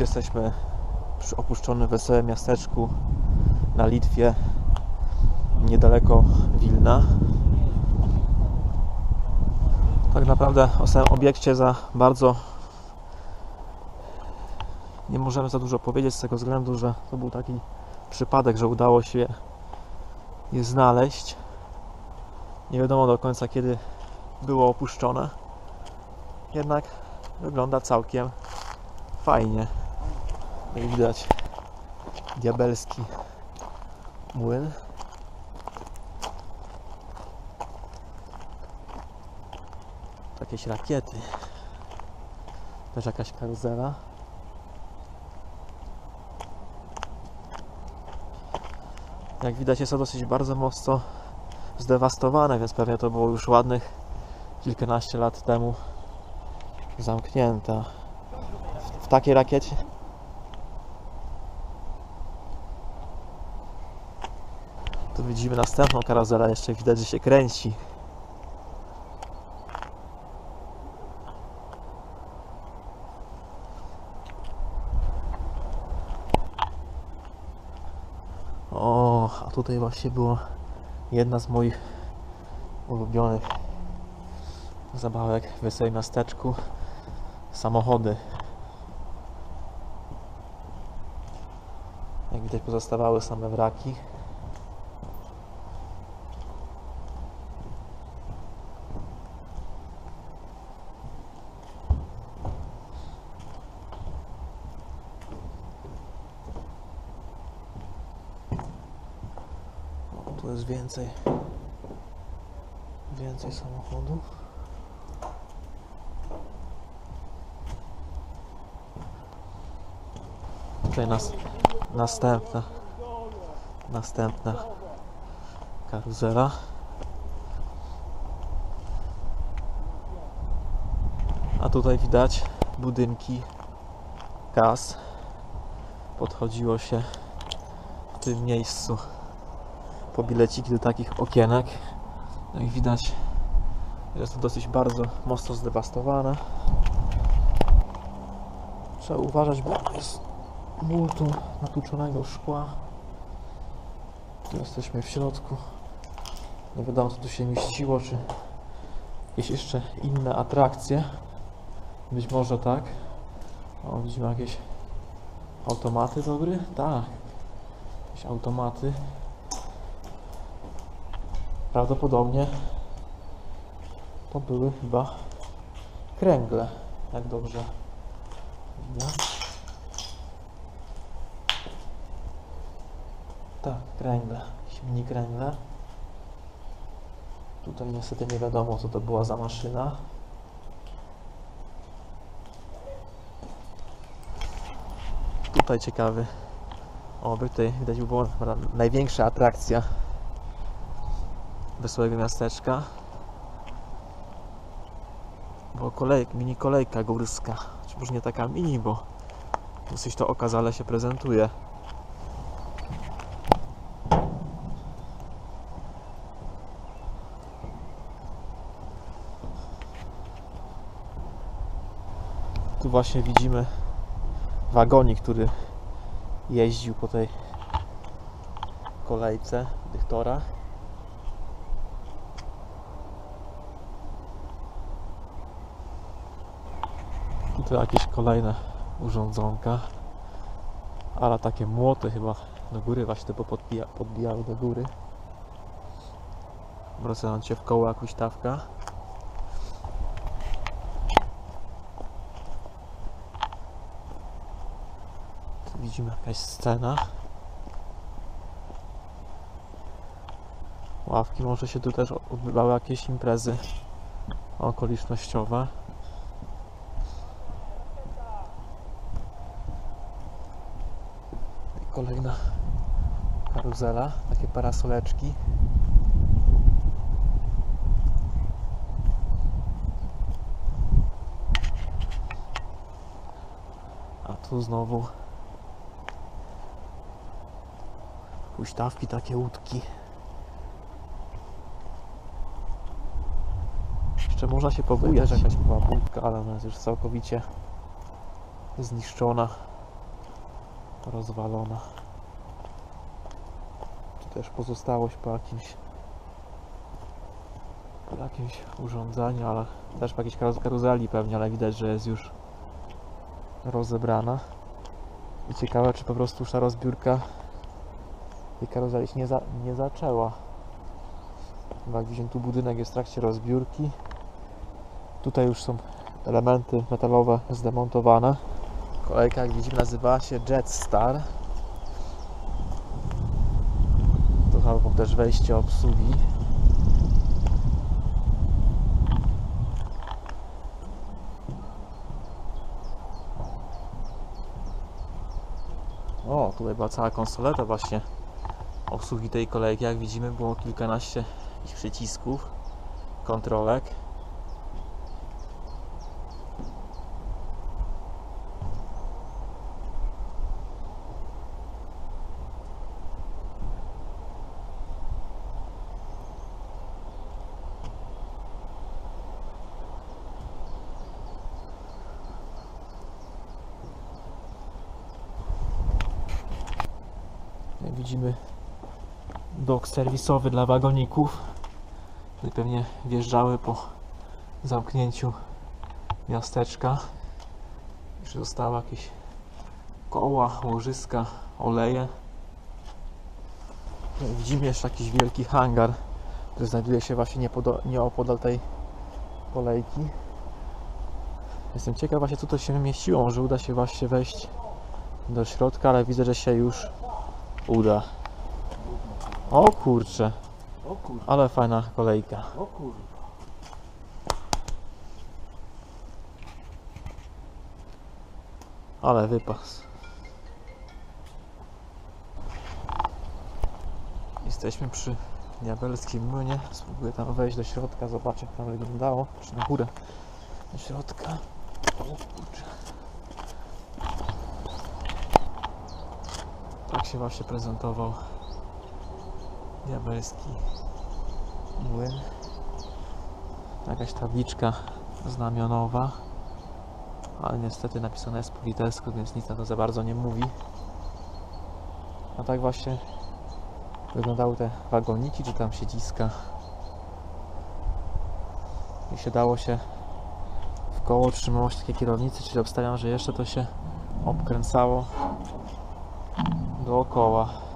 Dziś jesteśmy przy opuszczonym wesołym miasteczku na Litwie, niedaleko Wilna. Tak naprawdę o samym obiekcie za bardzo nie możemy za dużo powiedzieć z tego względu, że to był taki przypadek, że udało się je znaleźć. Nie wiadomo do końca kiedy było opuszczone. Jednak wygląda całkiem fajnie. Jak widać diabelski młyn. Jakieś rakiety. Też jakaś karuzela. Jak widać jest to dosyć bardzo mocno zdewastowane, więc pewnie to było już ładnych kilkanaście lat temu zamknięte. W, w takiej rakiecie Tu widzimy następną karuzelę, jeszcze widać, że się kręci. O, a tutaj właśnie była jedna z moich ulubionych zabawek w Wesołym Miasteczku. Samochody. Jak widać pozostawały same wraki. Jest więcej. Więcej samochodów. Tutaj nas, następna. Następna karuzela. A tutaj widać budynki gaz. Podchodziło się w tym miejscu po bileciki do takich okienek. Jak widać jest to dosyć bardzo mocno zdewastowane. Trzeba uważać, bo jest multum natłuczonego szkła. Tu jesteśmy w środku. Nie wiadomo co tu się mieściło, czy jakieś jeszcze inne atrakcje. Być może tak. O, widzimy jakieś automaty do gry? Tak. Jakieś automaty. Prawdopodobnie to były chyba kręgle, jak dobrze widać. Tak, kręgle, mini kręgle. Tutaj niestety nie wiadomo co to była za maszyna. Tutaj ciekawy obiekt, tutaj widać była największa atrakcja wesołego miasteczka. Bo kolejk, mini kolejka górska. Czy może nie taka mini, bo dosyć to okazale się prezentuje. Tu właśnie widzimy wagonik, który jeździł po tej kolejce tych torach. I tu jakieś kolejne urządzonka. Ale takie młoty chyba do góry właśnie to podbija, podbijały do góry. Wracając się w koło jak huśtawka. Tu widzimy jakaś scena. Ławki, może się tu też odbywały jakieś imprezy okolicznościowe. Kolejna karuzela, takie parasoleczki. A tu znowu huśtawki, takie łódki. Jeszcze można się pobujać, jakaś była budka, ale ona jest już całkowicie zniszczona. Rozwalona. Tu też pozostałość po jakimś po jakimś urządzeniu, ale też po jakiejś karu- karuzeli pewnie, ale widać, że jest już rozebrana. I ciekawe, czy po prostu już ta rozbiórka tej karuzeli się nie, za, nie zaczęła. Jak widzimy, tu budynek jest w trakcie rozbiórki. Tutaj już są elementy metalowe zdemontowane. Kolejka, jak widzimy, nazywa się Jetstar. To chyba też wejście obsługi. O, tutaj była cała konsoleta właśnie obsługi tej kolejki. Jak widzimy, było kilkanaście ich przycisków, kontrolek. Widzimy dok serwisowy dla wagoników. Tutaj pewnie wjeżdżały po zamknięciu miasteczka. Jeszcze zostały jakieś koła, łożyska, oleje. Jak widzimy jeszcze jakiś wielki hangar, który znajduje się właśnie nieopodal tej kolejki. Jestem ciekaw właśnie co to się mieściło, może uda się właśnie wejść do środka, ale widzę, że się już uda. O kurcze, O ale fajna kolejka. o. Ale wypas. Jesteśmy przy diabelskim młynie. Spróbuję tam wejść do środka, zobaczę jak tam wyglądało. Czy na górę do środka. O. Tak się właśnie prezentował diabelski młyn. Jakaś tabliczka znamionowa ale niestety napisane jest po litewsku, więc nic na to za bardzo nie mówi. A tak właśnie wyglądały te wagoniki, czy tam siedziska. I się dało się w koło trzymało się takie kierownicy, czyli obstawiam, że jeszcze to się obkręcało Волкова.